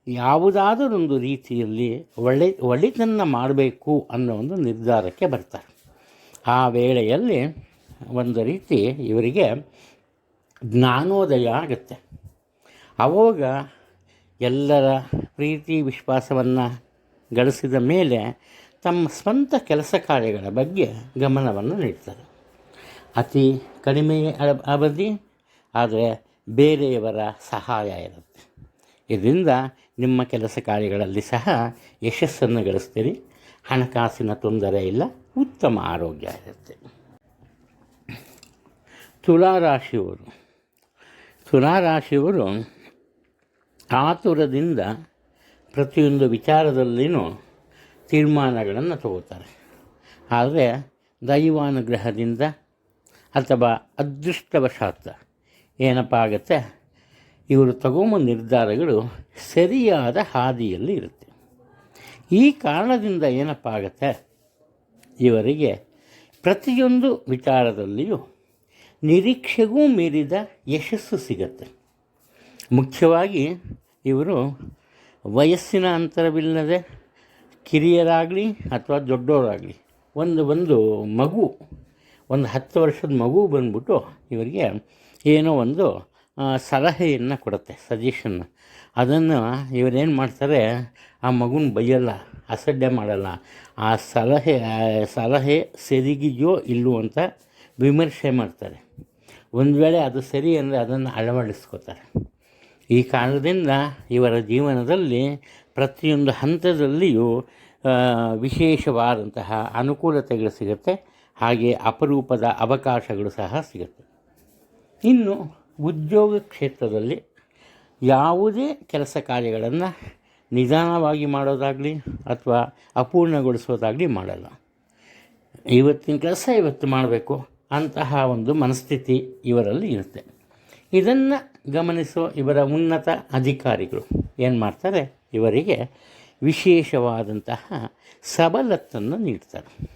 ಯಾವುದಾದರೊಂದು ರೀತಿಯಲ್ಲಿ ಒಳ್ಳೆ ಒಳಿತನ್ನು ಮಾಡಬೇಕು ಅನ್ನೋ ಒಂದು ನಿರ್ಧಾರಕ್ಕೆ ಬರ್ತಾರೆ. ಆ ವೇಳೆಯಲ್ಲಿ ಒಂದು ರೀತಿ ಇವರಿಗೆ ಜ್ಞಾನೋದಯ ಆಗುತ್ತೆ. ಅವಾಗ ಎಲ್ಲರ ಪ್ರೀತಿ ವಿಶ್ವಾಸವನ್ನು ಗಳಿಸಿದ ಮೇಲೆ ತಮ್ಮ ಸ್ವಂತ ಕೆಲಸ ಕಾರ್ಯಗಳ ಬಗ್ಗೆ ಗಮನವನ್ನು ನೀಡ್ತಾರೆ. ಅತಿ ಕಡಿಮೆ ಅವಧಿ, ಆದರೆ ಬೇರೆಯವರ ಸಹಾಯ ಇರುತ್ತೆ. ಇದರಿಂದ ನಿಮ್ಮ ಕೆಲಸ ಕಾರ್ಯಗಳಲ್ಲಿ ಸಹ ಯಶಸ್ಸನ್ನು ಗಳಿಸ್ತೀರಿ. ಹಣಕಾಸಿನ ತೊಂದರೆ ಇಲ್ಲ. ಉತ್ತಮ ಆರೋಗ್ಯ ಇರುತ್ತೆ. ತುಲಾರಾಶಿಯವರು. ತುಲಾರಾಶಿಯವರು ಆತುರದಿಂದ ಪ್ರತಿಯೊಂದು ವಿಚಾರದಲ್ಲಿನೂ ತೀರ್ಮಾನಗಳನ್ನು ತಗೋತಾರೆ. ಆದರೆ ದೈವಾನುಗ್ರಹದಿಂದ ಅಥವಾ ಅದೃಷ್ಟವಶಾತ್ ಏನಪ್ಪ ಆಗುತ್ತೆ? ಇವರು ತಗೊಂಬ ನಿರ್ಧಾರಗಳು ಸರಿಯಾದ ಹಾದಿಯಲ್ಲಿ ಇರುತ್ತೆ. ಈ ಕಾರಣದಿಂದ ಏನಪ್ಪ ಆಗುತ್ತೆ? ಇವರಿಗೆ ಪ್ರತಿಯೊಂದು ವಿಚಾರದಲ್ಲಿಯೂ ನಿರೀಕ್ಷೆಗೂ ಮೀರಿದ ಯಶಸ್ಸು ಸಿಗುತ್ತೆ. ಮುಖ್ಯವಾಗಿ ಇವರು ವಯಸ್ಸಿನ ಅಂತರವಿಲ್ಲದೆ ಕಿರಿಯರಾಗಲಿ ಅಥವಾ ದೊಡ್ಡವರಾಗಲಿ ಒಂದು ಒಂದು ಮಗು, ಒಂದು ಹತ್ತು ವರ್ಷದ ಮಗು ಬಂದ್ಬಿಟ್ಟು ಇವರಿಗೆ ಏನೋ ಒಂದು ಸಲಹೆಯನ್ನು ಕೊಡುತ್ತೆ ಸಜೆಷನ್ ಅದನ್ನು ಇವರೇನು ಮಾಡ್ತಾರೆ, ಆ ಮಗುನ ಬೈಯಲ್ಲ, ಅಸಡ್ಡೆ ಮಾಡಲ್ಲ ಆ ಸಲಹೆ ಸಲಹೆ ಸರಿಗಿದೆಯೋ ಇಲ್ಲವೋ ಅಂತ ವಿಮರ್ಶೆ ಮಾಡ್ತಾರೆ. ಒಂದು ವೇಳೆ ಅದು ಸರಿ ಅಂದರೆ ಅದನ್ನು ಅಳವಡಿಸ್ಕೋತಾರೆ. ಈ ಕಾರಣದಿಂದ ಇವರ ಜೀವನದಲ್ಲಿ ಪ್ರತಿಯೊಂದು ಹಂತದಲ್ಲಿಯೂ ವಿಶೇಷವಾದಂತಹ ಅನುಕೂಲತೆಗಳು ಸಿಗುತ್ತೆ. ಹಾಗೆ ಅಪರೂಪದ ಅವಕಾಶಗಳು ಸಹ ಸಿಗುತ್ತೆ. ಇನ್ನು ಉದ್ಯೋಗ ಕ್ಷೇತ್ರದಲ್ಲಿ ಯಾವುದೇ ಕೆಲಸ ಕಾರ್ಯಗಳನ್ನು ನಿಧಾನವಾಗಿ ಮಾಡೋದಾಗಲಿ ಅಥವಾ ಅಪೂರ್ಣಗೊಳಿಸೋದಾಗಲಿ ಮಾಡಲ್ಲ. ಇವತ್ತಿನ ಕೆಲಸ ಇವತ್ತು ಮಾಡಬೇಕು ಅಂತಹ ಒಂದು ಮನಸ್ಥಿತಿ ಇವರಲ್ಲಿ ಇರುತ್ತೆ. ಇದನ್ನು ಗಮನಿಸೋ ಇವರ ಉನ್ನತ ಅಧಿಕಾರಿಗಳು ಏನು ಮಾಡ್ತಾರೆ? ಇವರಿಗೆ ವಿಶೇಷವಾದಂತಹ ಸಬಲತ್ತನ್ನು ನೀಡ್ತಾರೆ.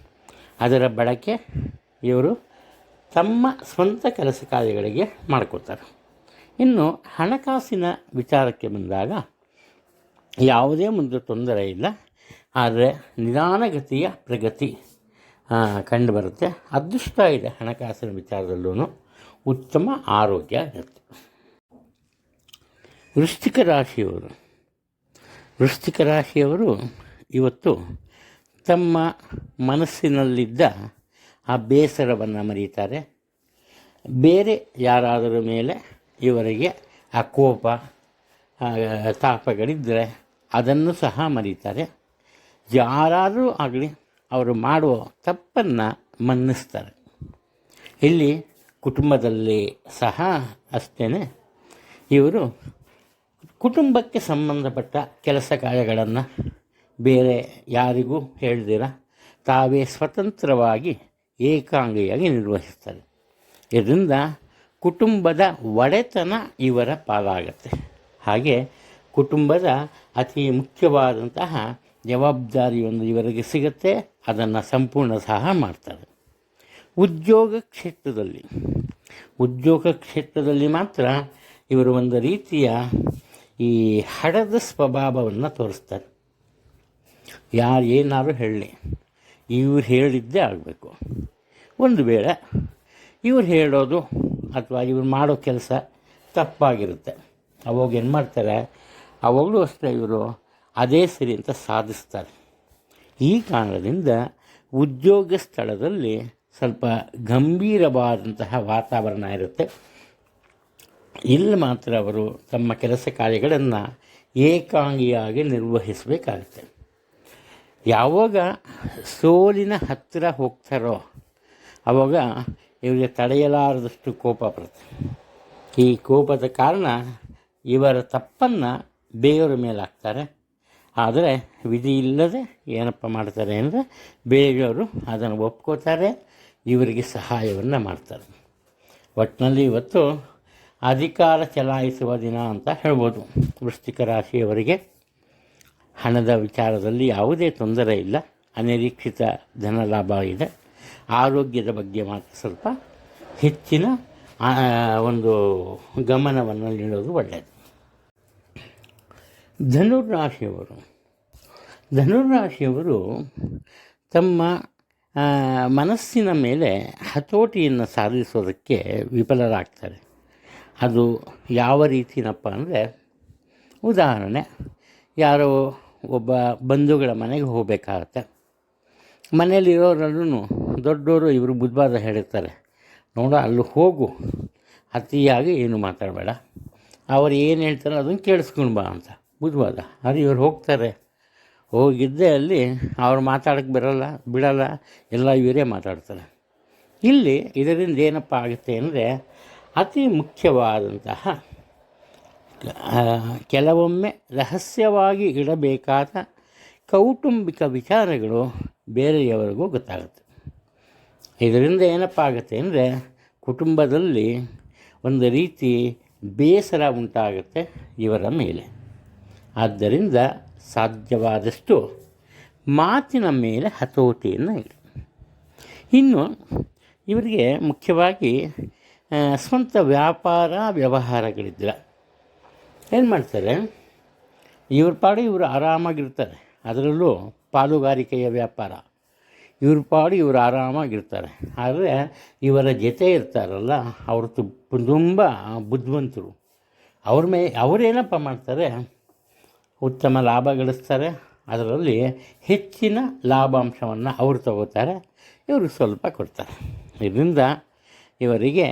ಅದರ ಬಳಕೆ ಇವರು ತಮ್ಮ ಸ್ವಂತ ಕೆಲಸ ಕಾರ್ಯಗಳಿಗೆ ಮಾಡ್ಕೋತಾರೆ ಇನ್ನು ಹಣಕಾಸಿನ ವಿಚಾರಕ್ಕೆ ಬಂದಾಗ ಯಾವುದೇ ಮುಂದೆ ತೊಂದರೆ ಇಲ್ಲ. ಆದರೆ ನಿಧಾನಗತಿಯ ಪ್ರಗತಿ ಕಂಡುಬರುತ್ತೆ. ಅದೃಷ್ಟ ಇದೆ ಹಣಕಾಸಿನ ವಿಚಾರದಲ್ಲೂ ಉತ್ತಮ ಆರೋಗ್ಯ ಇರುತ್ತೆ. ವೃಶ್ಚಿಕ ರಾಶಿಯವರು ವೃಶ್ಚಿಕ ರಾಶಿಯವರು ಇವತ್ತು ತಮ್ಮ ಮನಸ್ಸಿನಲ್ಲಿದ್ದ ಆ ಬೇಸರವನ್ನು ಮರೀತಾರೆ. ಬೇರೆ ಯಾರಾದರೂ ಮೇಲೆ ಇವರಿಗೆ ಆ ಕೋಪ ತಾಪಗಳಿದ್ದರೆ ಅದನ್ನು ಸಹ ಮರೀತಾರೆ. ಯಾರಾದರೂ ಆಗಲಿ ಅವರು ಮಾಡುವ ತಪ್ಪನ್ನು ಮನ್ನಿಸ್ತಾರೆ. ಇಲ್ಲಿ ಕುಟುಂಬದಲ್ಲಿ ಸಹ ಅಷ್ಟೇ ಇವರು ಕುಟುಂಬಕ್ಕೆ ಸಂಬಂಧಪಟ್ಟ ಕೆಲಸ ಕಾರ್ಯಗಳನ್ನು ಬೇರೆ ಯಾರಿಗೂ ಹೇಳ್ದಿರ, ತಾವೇ ಸ್ವತಂತ್ರವಾಗಿ ಏಕಾಂಗಿಯಾಗಿ ನಿರ್ವಹಿಸ್ತಾರೆ. ಇದರಿಂದ ಕುಟುಂಬದ ಒಡೆತನ ಇವರ ಪಾಲಾಗತ್ತೆ. ಹಾಗೆ ಕುಟುಂಬದ ಅತಿ ಮುಖ್ಯವಾದಂತಹ ಜವಾಬ್ದಾರಿಯೊಂದು ಇವರಿಗೆ ಸಿಗುತ್ತೆ, ಅದನ್ನು ಸಂಪೂರ್ಣ ಸಹ ಮಾಡ್ತಾರೆ. ಉದ್ಯೋಗ ಕ್ಷೇತ್ರದಲ್ಲಿ ಉದ್ಯೋಗ ಕ್ಷೇತ್ರದಲ್ಲಿ ಮಾತ್ರ ಇವರು ಒಂದು ರೀತಿಯ ಈ ಹಡದ ಸ್ವಭಾವವನ್ನು ತೋರಿಸ್ತಾರೆ. ಯಾರು ಏನಾದ್ರು ಹೇಳಲಿ ಇವ್ರು ಹೇಳಿದ್ದೇ ಆಗಬೇಕು. ಒಂದು ವೇಳೆ ಇವ್ರು ಹೇಳೋದು ಅಥವಾ ಇವ್ರು ಮಾಡೋ ಕೆಲಸ ತಪ್ಪಾಗಿರುತ್ತೆ. ಅವಾಗ ಏನು ಮಾಡ್ತಾರೆ ಅವಾಗಲೂ ಅಷ್ಟೇ ಇವರು ಅದೇ ಸರಿ ಅಂತ ಸಾಧಿಸ್ತಾರೆ. ಈ ಕಾರಣದಿಂದ ಉದ್ಯೋಗ ಸ್ಥಳದಲ್ಲಿ ಸ್ವಲ್ಪ ಗಂಭೀರವಾದಂತಹ ವಾತಾವರಣ ಇರುತ್ತೆ. ಇಲ್ಲಿ ಮಾತ್ರ ಅವರು ತಮ್ಮ ಕೆಲಸ ಕಾರ್ಯಗಳನ್ನು ಏಕಾಂಗಿಯಾಗಿ ನಿರ್ವಹಿಸಬೇಕಾಗುತ್ತೆ. ಯಾವಾಗ ಸೋಲಿನ ಹತ್ತಿರ ಹೋಗ್ತಾರೋ ಆವಾಗ ಇವರಿಗೆ ತಡೆಯಲಾರದಷ್ಟು ಕೋಪ ಬರುತ್ತೆ. ಈ ಕೋಪದ ಕಾರಣ ಇವರ ತಪ್ಪನ್ನು ಬೇರೆಯವರ ಮೇಲೆ ಹಾಕ್ತಾರೆ. ಆದರೆ ವಿಧಿ ಇಲ್ಲದೆ ಏನಪ್ಪ ಮಾಡ್ತಾರೆ ಅಂದರೆ ಬೇರೆಯವರು ಅದನ್ನು ಒಪ್ಕೋತಾರೆ, ಇವರಿಗೆ ಸಹಾಯವನ್ನು ಮಾಡ್ತಾರೆ. ಒಟ್ಟಿನಲ್ಲಿ ಇವತ್ತು ಅಧಿಕಾರ ಚಲಾಯಿಸುವ ದಿನ ಅಂತ ಹೇಳ್ಬೋದು. ವೃಶ್ಚಿಕ ರಾಶಿಯವರಿಗೆ ಹಣದ ವಿಚಾರದಲ್ಲಿ ಯಾವುದೇ ತೊಂದರೆ ಇಲ್ಲ. ಅನಿರೀಕ್ಷಿತ ಧನ ಲಾಭ ಇದೆ. ಆರೋಗ್ಯದ ಬಗ್ಗೆ ಮಾತ್ರ ಸ್ವಲ್ಪ ಹೆಚ್ಚಿನ ಒಂದು ಗಮನವನ್ನು ನೀಡೋದು ಒಳ್ಳೆಯದು ಧನುರ್ರಾಶಿಯವರು. ಧನುರ್ರಾಶಿಯವರು ತಮ್ಮ ಮನಸ್ಸಿನ ಮೇಲೆ ಹತೋಟಿಯನ್ನು ಸಾಧಿಸೋದಕ್ಕೆ ವಿಫಲರಾಗ್ತಾರೆ. ಅದು ಯಾವ ರೀತಿನಪ್ಪ ಅಂದರೆ, ಉದಾಹರಣೆ, ಯಾರೋ ಒಬ್ಬ ಬಂಧುಗಳ ಮನೆಗೆ ಹೋಗಬೇಕಾಗತ್ತೆ. ಮನೇಲಿರೋರಲ್ಲೂ ದೊಡ್ಡವರು ಇವರು ಬುದ್ಧವಾದ ಹೇಳಿರ್ತಾರೆ, ನೋಡ ಅಲ್ಲಿ ಹೋಗು, ಅತಿಯಾಗಿ ಏನು ಮಾತಾಡಬೇಡ. ಅವರು ಏನು ಹೇಳ್ತಾರೋ ಅದನ್ನು ಕೇಳಿಸ್ಕೊಂಡು ಬಾ ಅಂತ. ಅದು ಇವ್ರು ಹೋಗ್ತಾರೆ. ಹೋಗಿದ್ದೆ ಅಲ್ಲಿ, ಅವ್ರು ಮಾತಾಡೋಕ್ಕೆ ಬರಲ್ಲ, ಬಿಡಲ್ಲ, ಎಲ್ಲ ಇವರೇ ಮಾತಾಡ್ತಾರೆ. ಇಲ್ಲಿ ಇದರಿಂದ ಏನಪ್ಪ ಆಗುತ್ತೆ ಅಂದರೆ, ಅತಿ ಮುಖ್ಯವಾದಂತಹ ಕೆಲವೊಮ್ಮೆ ರಹಸ್ಯವಾಗಿ ಇಡಬೇಕಾದ ಕೌಟುಂಬಿಕ ವಿಚಾರಗಳು ಬೇರೆಯವರಿಗೂ ಗೊತ್ತಾಗುತ್ತೆ. ಇದರಿಂದ ಏನಪ್ಪ ಆಗುತ್ತೆ ಅಂದರೆ, ಕುಟುಂಬದಲ್ಲಿ ಒಂದು ರೀತಿ ಬೇಸರ ಉಂಟಾಗುತ್ತೆ ಇವರ ಮೇಲೆ. ಆದ್ದರಿಂದ ಸಾಧ್ಯವಾದಷ್ಟು ಮಾತಿನ ಮೇಲೆ ಹತೋಟಿಯನ್ನು ಇಡಿ. ಇನ್ನು ಇವರಿಗೆ ಮುಖ್ಯವಾಗಿ ಸ್ವಂತ ವ್ಯಾಪಾರ ವ್ಯವಹಾರಗಳಿದ್ರೆ ಏನು ಮಾಡ್ತಾರೆ? ಇವ್ರ ಪಾಡು ಇವರು ಆರಾಮಾಗಿರ್ತಾರೆ. ಅದರಲ್ಲೂ ಪಾಲುಗಾರಿಕೆಯ ವ್ಯಾಪಾರ. ಇವ್ರ ಪಾಡು ಇವರು ಆರಾಮಾಗಿರ್ತಾರೆ. ಆದರೆ ಇವರ ಜೊತೆ ಇರ್ತಾರಲ್ಲ, ಅವರು ತುಂಬ ಬುದ್ಧಿವಂತರು. ಅವ್ರ ಮೇ, ಅವರೇನಪ್ಪ ಮಾಡ್ತಾರೆ? ಉತ್ತಮ ಲಾಭ ಗಳಿಸ್ತಾರೆ. ಅದರಲ್ಲಿ ಹೆಚ್ಚಿನ ಲಾಭಾಂಶವನ್ನು ಅವರು ತಗೋತಾರೆ. ಇವರು ಸ್ವಲ್ಪ ಕೊಡ್ತಾರೆ. ಇದರಿಂದ ಇವರಿಗೆ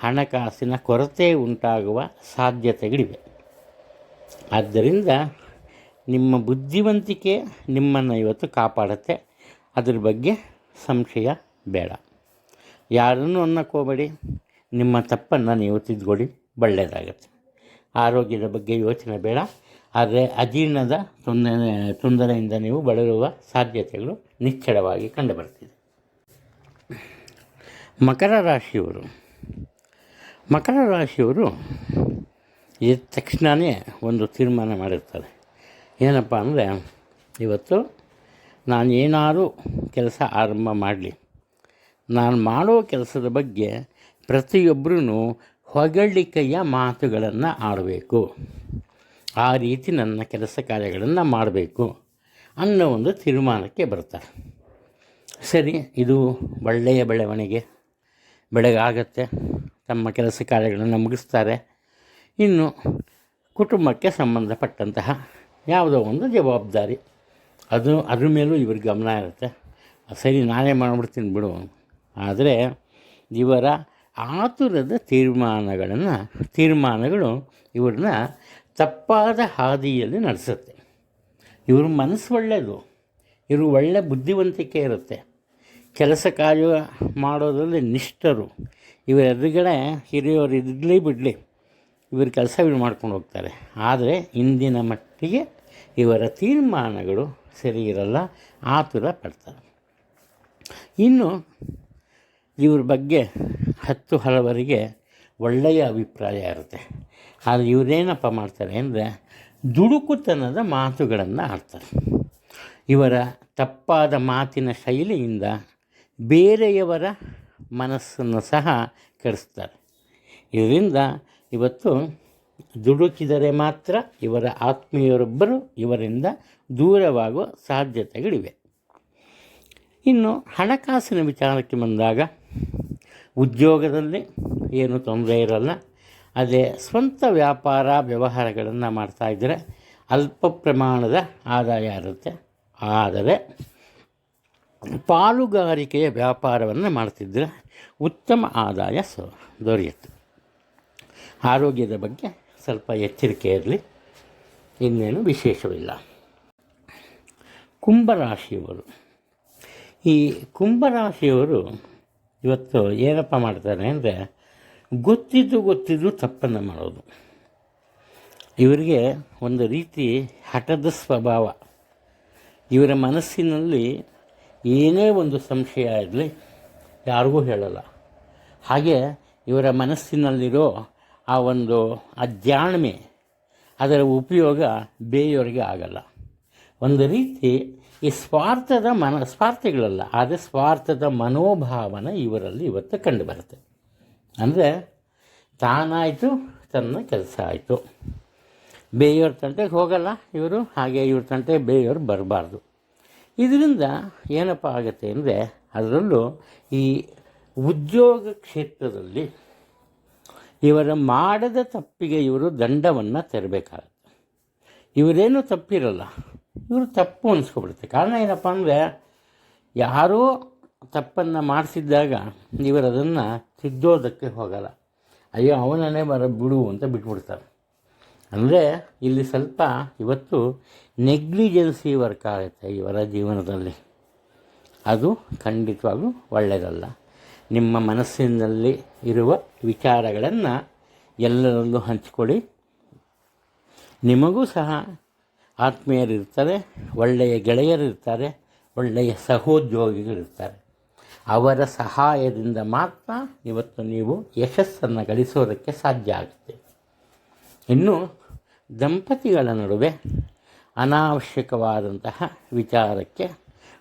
ಹಣಕಾಸಿನ ಕೊರತೆ ಉಂಟಾಗುವ ಸಾಧ್ಯತೆಗಳಿವೆ. ಆದ್ದರಿಂದ ನಿಮ್ಮ ಬುದ್ಧಿವಂತಿಕೆ ನಿಮ್ಮನ್ನು ಇವತ್ತು ಕಾಪಾಡುತ್ತೆ. ಅದ್ರ ಬಗ್ಗೆ ಸಂಶಯ ಬೇಡ. ಯಾರನ್ನು ಅನ್ನಕ್ಕೋಬೇಡಿ ನಿಮ್ಮ ತಪ್ಪನ್ನು ನೀವು ತಿದ್ದುಕೊಳ್ಳಿ ಒಳ್ಳೆಯದಾಗುತ್ತೆ ಆರೋಗ್ಯದ ಬಗ್ಗೆ ಯೋಚನೆ ಬೇಡ. ಆದರೆ ಅಜೀರ್ಣದ ತೊಂದರೆ, ತೊಂದರೆಯಿಂದ ನೀವು ಬಳಲುವ ಸಾಧ್ಯತೆಗಳು ನಿಚ್ಚಳವಾಗಿ ಕಂಡುಬರ್ತಿದೆ ಮಕರ ರಾಶಿಯವರು. ಮಕರ ರಾಶಿಯವರು ಎದ್ದ ತಕ್ಷಣವೇ ಒಂದು ತೀರ್ಮಾನ ಮಾಡಿರ್ತಾರೆ. ಏನಪ್ಪ ಅಂದರೆ, ಇವತ್ತು ನಾನು ಏನಾದರೂ ಕೆಲಸ ಆರಂಭ ಮಾಡಲಿ. ನಾನು ಮಾಡೋ ಕೆಲಸದ ಬಗ್ಗೆ ಪ್ರತಿಯೊಬ್ಬರೂ ಹೊಗಳಿಕೆಯ ಮಾತುಗಳನ್ನು ಆಡಬೇಕು. ಆ ರೀತಿ ನನ್ನ ಕೆಲಸ ಕಾರ್ಯಗಳನ್ನು ಮಾಡಬೇಕು ಅನ್ನೋ ಒಂದು ತೀರ್ಮಾನಕ್ಕೆ ಬರ್ತಾರೆ. ಸರಿ, ಇದು ಒಳ್ಳೆಯ ಬೆಳವಣಿಗೆ. ಬೆಳಗಾಗತ್ತೆ. ತಮ್ಮ ಕೆಲಸ ಕಾರ್ಯಗಳನ್ನು ಮುಗಿಸ್ತಾರೆ. ಇನ್ನು ಕುಟುಂಬಕ್ಕೆ ಸಂಬಂಧಪಟ್ಟಂತಹ ಯಾವುದೋ ಒಂದು ಜವಾಬ್ದಾರಿ. ಅದು, ಅದ್ರ ಮೇಲೂ ಇವ್ರ ಗಮನ ಇರುತ್ತೆ. ಸರಿ, ನಾನೇ ಮಾಡಿಬಿಡ್ತೀನಿ ಬಿಡು. ಆದರೆ ಇವರ ಆತುರದ ತೀರ್ಮಾನಗಳನ್ನು, ತೀರ್ಮಾನಗಳು ಇವ್ರನ್ನ ತಪ್ಪಾದ ಹಾದಿಯಲ್ಲಿ ನಡೆಸುತ್ತೆ. ಇವ್ರ ಮನಸ್ಸು ಒಳ್ಳೆಯದು ಇವರು ಒಳ್ಳೆ ಬುದ್ಧಿವಂತಿಕೆ ಇರುತ್ತೆ. ಕೆಲಸ ಕಾರ್ಯ ಮಾಡೋದರಲ್ಲಿ ನಿಷ್ಠರು. ಇವರ ಎದುರುಗಡೆ ಹಿರಿಯವರು ಇರಲಿ ಬಿಡಲಿ, ಇವರು ಕೆಲಸ ಇವ್ರು ಮಾಡ್ಕೊಂಡು ಹೋಗ್ತಾರೆ. ಆದರೆ ಇಂದಿನ ಮಟ್ಟಿಗೆ ಇವರ ತೀರ್ಮಾನಗಳು ಸರಿ ಇರಲ್ಲ, ಆತುರ ಪಡ್ತಾರೆ. ಇನ್ನು ಇವ್ರ ಬಗ್ಗೆ ಹತ್ತು ಹಲವರಿಗೆ ಒಳ್ಳೆಯ ಅಭಿಪ್ರಾಯ ಇರುತ್ತೆ. ಆದರೆ ಇವರೇನಪ್ಪ ಮಾಡ್ತಾರೆ ಅಂದರೆ ದುಡುಕುತನದ ಮಾತುಗಳನ್ನು ಆಡ್ತಾರೆ. ಇವರ ತಪ್ಪಾದ ಮಾತಿನ ಶೈಲಿಯಿಂದ ಬೇರೆಯವರ ಮನಸ್ಸನ್ನು ಸಹ ಕೆಡಿಸ್ತಾರೆ. ಇದರಿಂದ ಇವತ್ತು ದುಡುಕಿದರೆ ಮಾತ್ರ ಇವರ ಆತ್ಮೀಯರೊಬ್ಬರು ಇವರಿಂದ ದೂರವಾಗುವ ಸಾಧ್ಯತೆಗಳಿವೆ. ಇನ್ನು ಹಣಕಾಸಿನ ವಿಚಾರಕ್ಕೆ ಬಂದಾಗ ಉದ್ಯೋಗದಲ್ಲಿ ಏನು ತೊಂದರೆ ಇರಲ್ಲ. ಅದೇ ಸ್ವಂತ ವ್ಯಾಪಾರ ವ್ಯವಹಾರಗಳನ್ನು ಮಾಡ್ತಾಯಿದ್ದರೆ ಅಲ್ಪ ಪ್ರಮಾಣದ ಆದಾಯ ಇರುತ್ತೆ. ಆದರೆ ಪಾಲುಗಾರಿಕೆಯ ವ್ಯಾಪಾರವನ್ನು ಮಾಡ್ತಿದ್ದರೆ ಉತ್ತಮ ಆದಾಯ ಸೊ ದೊರೆಯುತ್ತೆ. ಆರೋಗ್ಯದ ಬಗ್ಗೆ ಸ್ವಲ್ಪ ಎಚ್ಚರಿಕೆ ಇರಲಿ. ಇನ್ನೇನು ವಿಶೇಷವಿಲ್ಲ. ಕುಂಭರಾಶಿಯವರು. ಈ ಕುಂಭರಾಶಿಯವರು ಇವತ್ತು ಏನಪ್ಪ ಮಾಡ್ತಾರೆ ಅಂದರೆ ಗೊತ್ತಿದ್ದು ಗೊತ್ತಿದ್ದು ತಪ್ಪನ್ನು ಮಾಡೋದು. ಇವರಿಗೆ ಒಂದು ರೀತಿ ಹಠದ ಸ್ವಭಾವ. ಇವರ ಮನಸ್ಸಿನಲ್ಲಿ ಏನೇ ಒಂದು ಸಂಶಯ ಇರಲಿ, ಯಾರಿಗೂ ಹೇಳಲ್ಲ. ಹಾಗೆ ಇವರ ಮನಸ್ಸಿನಲ್ಲಿರೋ ಆ ಒಂದು ಅಜ್ಞಾಣ್ಮೆ ಅದರ ಉಪಯೋಗ ಬೇರೆಯವರಿಗೆ ಆಗಲ್ಲ. ಒಂದು ರೀತಿ ಈ ಸ್ವಾರ್ಥದ ಮನ, ಸ್ವಾರ್ಥಿಗಳಲ್ಲ, ಆದರೆ ಸ್ವಾರ್ಥದ ಮನೋಭಾವನೆ ಇವರಲ್ಲಿ ಇವತ್ತು ಕಂಡು ಬರುತ್ತೆ ಅಂದರೆ ತಾನಾಯಿತು, ತನ್ನ ಕೆಲಸ ಆಯಿತು. ಬೇಯೋರ ತಂಟೆಗೆ ಹೋಗಲ್ಲ ಇವರು, ಹಾಗೆ ಇವ್ರ ತಂಟೆ ಬೇಯೋರು ಬರಬಾರ್ದು. ಇದರಿಂದ ಏನಪ್ಪ ಆಗುತ್ತೆ ಅಂದರೆ ಅದರಲ್ಲೂ ಈ ಉದ್ಯೋಗ ಕ್ಷೇತ್ರದಲ್ಲಿ ಇವರ ಮಾಡದ ತಪ್ಪಿಗೆ ಇವರು ದಂಡವನ್ನು ತೆರಬೇಕಾಗುತ್ತೆ. ಇವರೇನು ತಪ್ಪಿರಲ್ಲ, ಇವರು ತಪ್ಪು ಅನಿಸ್ಕೊಬಿಡುತ್ತೆ. ಕಾರಣ ಏನಪ್ಪ ಅಂದರೆ ಯಾರೋ ತಪ್ಪನ್ನು ಮಾಡಿಸಿದ್ದಾಗ ಇವರು ಅದನ್ನು ತಿದ್ದೋದಕ್ಕೆ ಹೋಗಲ್ಲ. ಅಯ್ಯೋ ಅವನನ್ನೇ ಬರ ಬಿಡು ಅಂತ ಬಿಟ್ಬಿಡ್ತಾರೆ. ಅಂದರೆ ಇಲ್ಲಿ ಸ್ವಲ್ಪ ಇವತ್ತು ನೆಗ್ಲಿಜೆನ್ಸಿ ವರ್ಕ್ ಆಗುತ್ತೆ ಇವರ ಜೀವನದಲ್ಲಿ. ಅದು ಖಂಡಿತವಾಗ್ಲೂ ಒಳ್ಳೆಯದಲ್ಲ ನಿಮ್ಮ ಮನಸ್ಸಿನಲ್ಲಿ ಇರುವ ವಿಚಾರಗಳನ್ನು ಎಲ್ಲರಲ್ಲೂ ಹಂಚಿಕೊಳ್ಳಿ. ನಿಮಗೂ ಸಹ ಆತ್ಮೀಯರಿರ್ತಾರೆ, ಒಳ್ಳೆಯ ಗೆಳೆಯರಿರ್ತಾರೆ, ಒಳ್ಳೆಯ ಸಹೋದ್ಯೋಗಿಗಳಿರ್ತಾರೆ. ಅವರ ಸಹಾಯದಿಂದ ಮಾತ್ರ ಇವತ್ತು ನೀವು ಯಶಸ್ಸನ್ನು ಗಳಿಸೋದಕ್ಕೆ ಸಾಧ್ಯ ಆಗುತ್ತೆ. ಇನ್ನು ದಂಪತಿಗಳ ನಡುವೆ ಅನಾವಶ್ಯಕವಾದಂತಹ ವಿಚಾರಕ್ಕೆ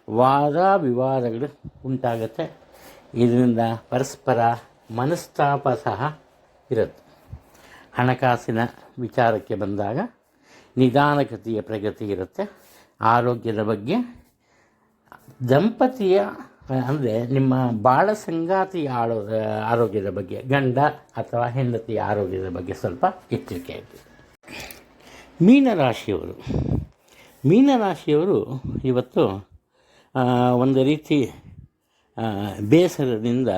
ವಾದ ವಿವಾದಗಳು ಉಂಟಾಗುತ್ತೆ. ಇದರಿಂದ ಪರಸ್ಪರ ಮನಸ್ತಾಪ ಸಹ ಇರುತ್ತೆ. ಹಣಕಾಸಿನ ವಿಚಾರಕ್ಕೆ ಬಂದಾಗ ನಿಧಾನಗತಿಯ ಪ್ರಗತಿ ಇರುತ್ತೆ. ಆರೋಗ್ಯದ ಬಗ್ಗೆ ದಂಪತಿಯ ಅಂದರೆ ನಿಮ್ಮ ಬಾಳ ಸಂಗಾತಿ ಆಳೋ ಆರೋಗ್ಯದ ಬಗ್ಗೆ, ಗಂಡ ಅಥವಾ ಹೆಂಡತಿ ಆರೋಗ್ಯದ ಬಗ್ಗೆ ಸ್ವಲ್ಪ ಎಚ್ಚರಿಕೆ ಆಯಿತು ಮೀನರಾಶಿಯವರು. ಮೀನರಾಶಿಯವರು ಇವತ್ತು ಒಂದು ರೀತಿ ಬೇಸರದಿಂದ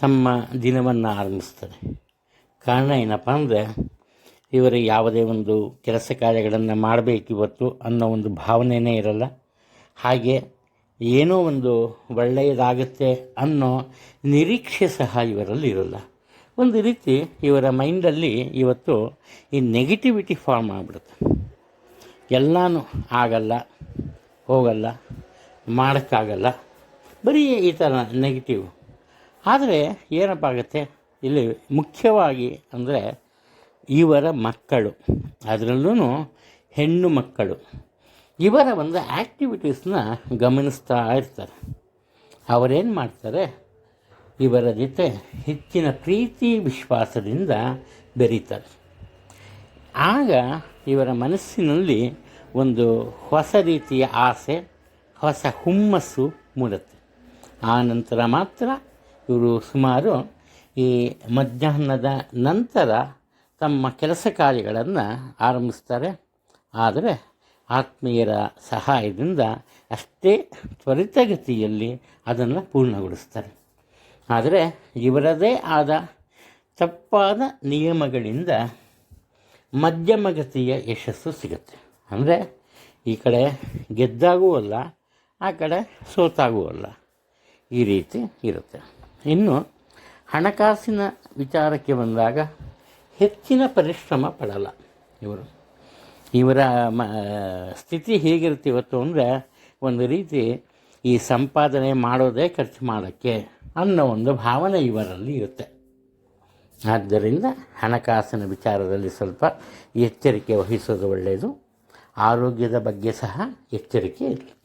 ತಮ್ಮ ದಿನವನ್ನು ಆರಂಭಿಸ್ತಾರೆ. ಕಾರಣ ಏನಪ್ಪ ಅಂದರೆ, ಇವರು ಯಾವುದೇ ಒಂದು ಕೆಲಸ ಕಾರ್ಯಗಳನ್ನು ಮಾಡಬೇಕಿವತ್ತು ಅನ್ನೋ ಒಂದು ಭಾವನೆಯೇ ಇರಲ್ಲ. ಹಾಗೆ ಏನೋ ಒಂದು ಒಳ್ಳೆಯದಾಗುತ್ತೆ ಅನ್ನೋ ನಿರೀಕ್ಷೆ ಸಹ ಇವರಲ್ಲಿ ಇರಲ್ಲ. ಒಂದು ರೀತಿ ಇವರ ಮೈಂಡಲ್ಲಿ ಇವತ್ತು ಈ ನೆಗೆಟಿವಿಟಿ ಫಾರ್ಮ್ ಆಗ್ಬಿಡುತ್ತೆ. ಎಲ್ಲನೂ ಆಗಲ್ಲ, ಹೋಗಲ್ಲ, ಮಾಡೋಕ್ಕಾಗಲ್ಲ. ಬರೀ ಈ ಥರ ನೆಗೆಟಿವ್ ಆದರೆ ಏನಪ್ಪ ಆಗುತ್ತೆ? ಇಲ್ಲಿ ಮುಖ್ಯವಾಗಿ ಅಂದರೆ ಇವರ ಮಕ್ಕಳು. ಅದರಲ್ಲೂ ಹೆಣ್ಣು ಮಕ್ಕಳು. ಇವರ ಒಂದು ಆ್ಯಕ್ಟಿವಿಟೀಸ್ನ ಗಮನಿಸ್ತಾ ಇರ್ತಾರೆ. ಅವರೇನು ಮಾಡ್ತಾರೆ? ಇವರ ಜೊತೆ ಹೆಚ್ಚಿನ ಪ್ರೀತಿ ವಿಶ್ವಾಸದಿಂದ ಬೆರೀತಾರೆ. ಆಗ ಇವರ ಮನಸ್ಸಿನಲ್ಲಿ ಒಂದು ಹೊಸ ರೀತಿಯ ಆಸೆ, ಹೊಸ ಹುಮ್ಮಸ್ಸು ಮೂಡುತ್ತೆ. ಆ ನಂತರ ಮಾತ್ರ ಇವರು ಸುಮಾರು ಈ ಮಧ್ಯಾಹ್ನದ ನಂತರ ತಮ್ಮ ಕೆಲಸ ಕಾರ್ಯಗಳನ್ನು ಆರಂಭಿಸ್ತಾರೆ. ಆದರೆ ಆತ್ಮೀಯರ ಸಹಾಯದಿಂದ ಅಷ್ಟೇ ತ್ವರಿತಗತಿಯಲ್ಲಿ ಅದನ್ನು ಪೂರ್ಣಗೊಳಿಸ್ತಾರೆ. ಆದರೆ ಇವರದೇ ಆದ ತಪ್ಪಾದ ನಿಯಮಗಳಿಂದ ಮಧ್ಯಮಗತಿಯ ಯಶಸ್ಸು ಸಿಗುತ್ತೆ. ಅಂದರೆ ಈ ಕಡೆ ಗೆದ್ದಾಗೂ ಅಲ್ಲ, ಆ ಕಡೆ ಸೋತಾಗೂ ಅಲ್ಲ. ಈ ರೀತಿ ಇರುತ್ತೆ. ಇನ್ನು ಹಣಕಾಸಿನ ವಿಚಾರಕ್ಕೆ ಬಂದಾಗ ಹೆಚ್ಚಿನ ಪರಿಶ್ರಮ ಪಡಲ್ಲ ಇವರು. ಇವರ, ಮ ಸ್ಥಿತಿ ಹೇಗಿರುತ್ತೆ ಇವತ್ತು ಅಂದರೆ ಒಂದು ರೀತಿ ಈ ಸಂಪಾದನೆ ಮಾಡೋದೇ ಖರ್ಚು ಮಾಡೋಕ್ಕೆ ಅನ್ನೋ ಒಂದು ಭಾವನೆ ಇವರಲ್ಲಿ ಇರುತ್ತೆ. ಆದ್ದರಿಂದ ಹಣಕಾಸಿನ ವಿಚಾರದಲ್ಲಿ ಸ್ವಲ್ಪ ಎಚ್ಚರಿಕೆ ವಹಿಸೋದು ಒಳ್ಳೆಯದು. ಆರೋಗ್ಯದ ಬಗ್ಗೆ ಸಹ ಎಚ್ಚರಿಕೆ ಇರಲಿ.